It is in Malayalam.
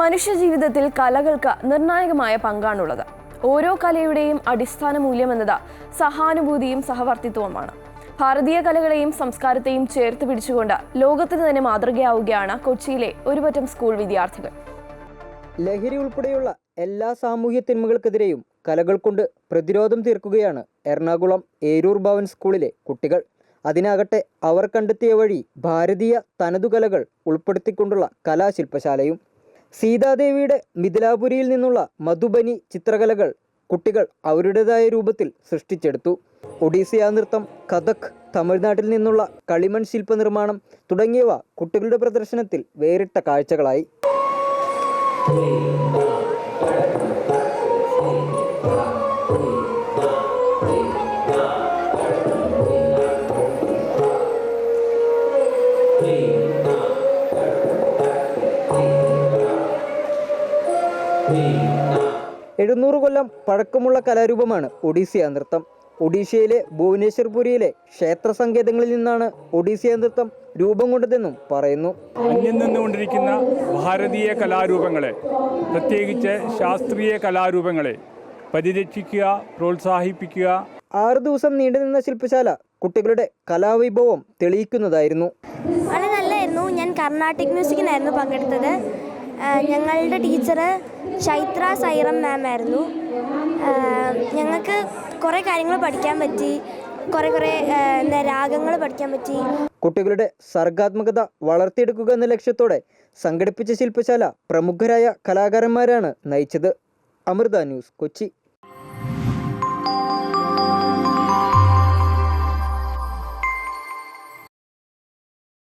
മനുഷ്യജീവിതത്തിൽ കലകൾക്ക് നിർണായകമായ പങ്കാണുള്ളത്. ഓരോ കലയുടെയും അടിസ്ഥാന മൂല്യം എന്നത് സഹാനുഭൂതിയും സഹവർത്തിത്വവുമാണ്. ഭാരതീയ കലകളെയും സംസ്കാരത്തെയും ചേർത്ത് പിടിച്ചുകൊണ്ട് ലോകത്തിന് തന്നെ മാതൃകയാവുകയാണ് കൊച്ചിയിലെ ഒരുപറ്റം സ്കൂൾ വിദ്യാർത്ഥികൾ. ലഹരി ഉൾപ്പെടെയുള്ള എല്ലാ സാമൂഹ്യ തിന്മകൾക്കെതിരെയും കലകൾ കൊണ്ട് പ്രതിരോധം തീർക്കുകയാണ് എറണാകുളം ഏരൂർ ഭവൻ സ്കൂളിലെ കുട്ടികൾ. അതിനാകട്ടെ അവർ കണ്ടെത്തിയ വഴി ഭാരതീയ തനതുകലകൾ ഉൾപ്പെടുത്തിക്കൊണ്ടുള്ള കലാശില്പശാലയും സീതാദേവിയുടെ മിഥിലാപുരിയിൽ നിന്നുള്ള മധുബനി ചിത്രകലകൾ കുട്ടികൾ അവരുടേതായ രൂപത്തിൽ സൃഷ്ടിച്ചെടുത്തു. ഒഡീസിയ നൃത്തം കഥക് തമിഴ്നാട്ടിൽ നിന്നുള്ള കളിമൺ ശില്പനിർമ്മാണം തുടങ്ങിയവ കുട്ടികളുടെ പ്രദർശനത്തിൽ വേറിട്ട കാഴ്ചകളായി. എഴുന്നൂറ് കൊല്ലം പഴക്കമുള്ള കലാരൂപമാണ് ഒഡീസിയ നൃത്തം ഒഡീഷയിലെ ഭുവനേശ്വർപുരിയിലെ ക്ഷേത്ര സങ്കേതങ്ങളിൽ നിന്നാണ് ഒഡീസിയ നൃത്തം രൂപം കൊണ്ടതെന്നും പറയുന്നു. അന്യം നിന്നുകൊണ്ടിരിക്കുന്ന ഭാരതീയ കലാരൂപങ്ങളെ പ്രത്യേകിച്ച് ശാസ്ത്രീയ കലാരൂപങ്ങളെ പരിരക്ഷിക്കുക പ്രോത്സാഹിപ്പിക്കുക. ആറു ദിവസം നീണ്ടുനിന്ന ശില്പശാല കുട്ടികളുടെ കലാവൈഭവം തെളിയിക്കുന്നതായിരുന്നു. വളരെ നല്ലതായിരുന്നു ഞാൻ കർണാട്ടിക് മ്യൂസിക്കിനായിരുന്നു പങ്കെടുത്തത്. ഞങ്ങളുടെ ടീച്ചർ ചൈത്ര സൈറം മാം ആയിരുന്നു ഞങ്ങൾക്ക് കുറേ കാര്യങ്ങൾ പഠിക്കാൻ പറ്റി. കുറേ കുറേ രാഗങ്ങൾ പഠിക്കാൻ പറ്റി. കുട്ടികളുടെ സർഗാത്മകത വളർത്തിയെടുക്കുക എന്ന ലക്ഷ്യത്തോടെ സംഘടിപ്പിച്ച ശില്പശാല പ്രമുഖരായ കലാകാരന്മാരാണ് നയിച്ചത്. അമൃത ന്യൂസ് കൊച്ചി.